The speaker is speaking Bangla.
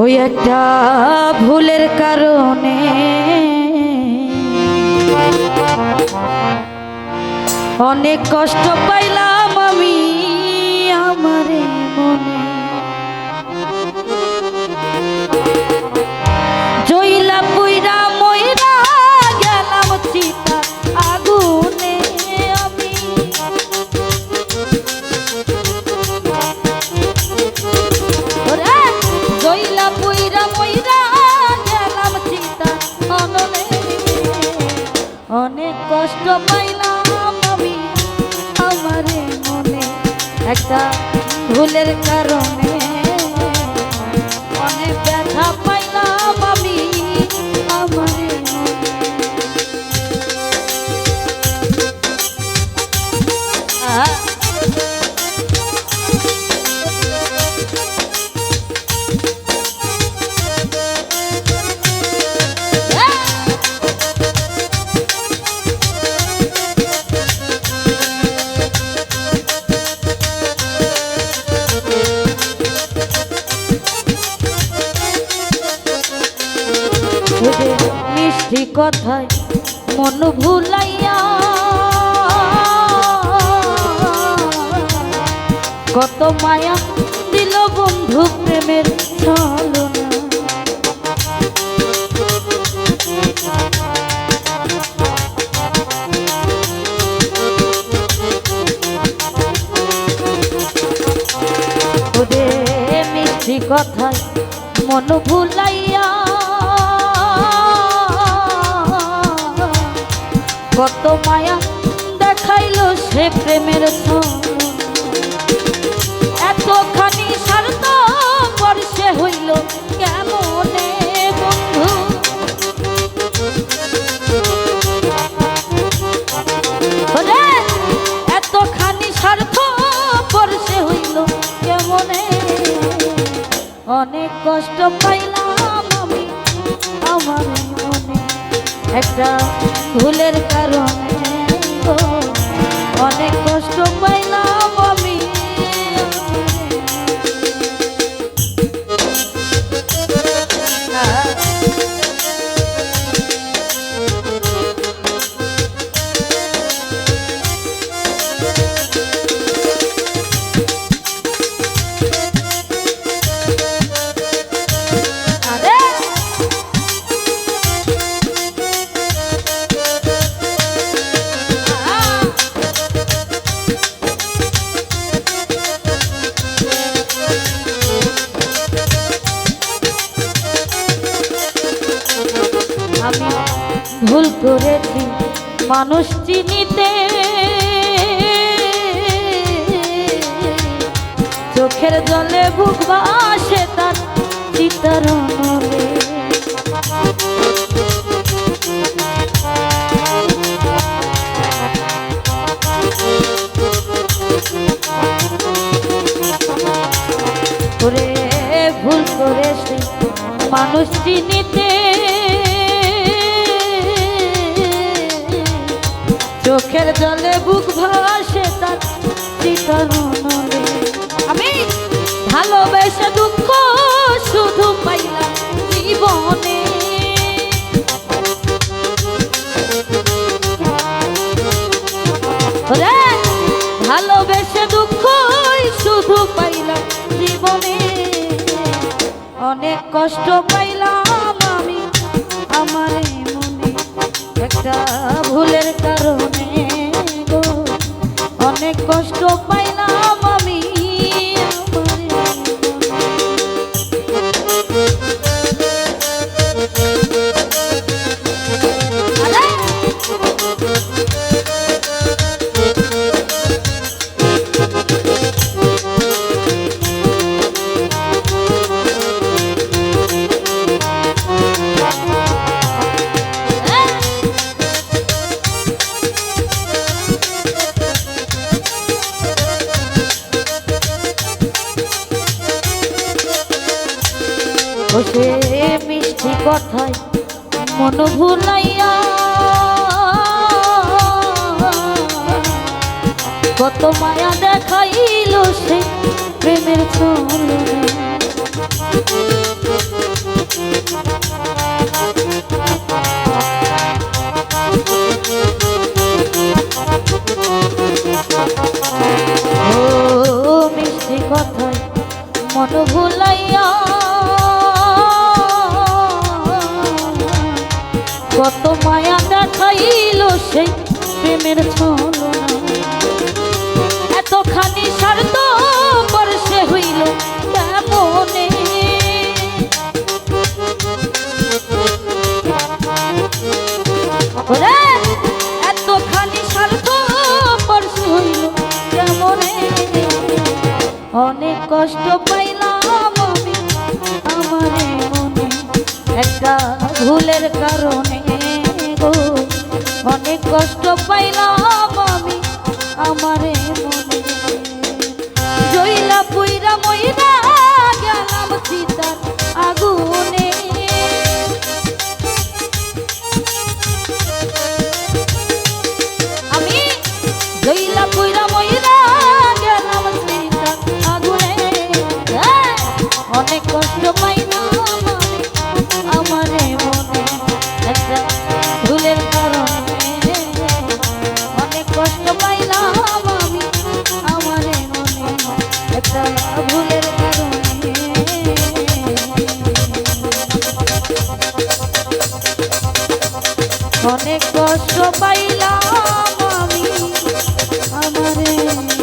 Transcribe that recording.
ওই একটা ভুলের কারণে। অনেক কষ্ট পাইলাম আমি আমারে। ভুলের কারণে ওরে মিষ্টি কথায় মন ভুলাইয়া। কত মায়া দিল বন্ধু প্রেমের ছলনা। কথায় মন ভুলাইয়া কত মায়া দেখাইলো সে প্রেমের। এতখানি স্বার্থ বর্ষে হইল কেমনে বন্ধু এতখানি স্বার্থ বর্ষে হইল কেমনে অনেক কষ্ট পাইলাম আমি আমার একটা ভুলের কারণে অনেক ভুল করেছি, মানুষ চিনিতে। চোখের জলে বুক বাসে তার চিতরণে করে ভুল করেছি, মানুষ চিনিতে। চোখের জলে বুক ভাসে তার চিতরণে আমি ভালোবেসে দুঃখ শুধু পাইলাম জীবনে। ভালোবেসে দুঃখ শুধু পাইলাম জীবনে। অনেক কষ্ট পাইলাম আমি আমার একটা ভুলের কারণে গো। অনেক কষ্ট পাইলাম বসে মিষ্টি কথায় মন ভুলাইয়া। কত মায়া দেখাইল সে প্রেমের ছলনে কত মায়া দেখাইল সেই প্রেমের এতখানি স্বার্থ সে হইল কেমনে? এতখানি স্বার্থ সে হইল কেমনে? অনেক কষ্ট পাইলাম আমি, আমারে মনে একটা ভুলের কারণে। অনেক কষ্ট পাইলাম আমি আমারে মনে অনেক কষ্ট পাইলাম আমি। আমারে মনে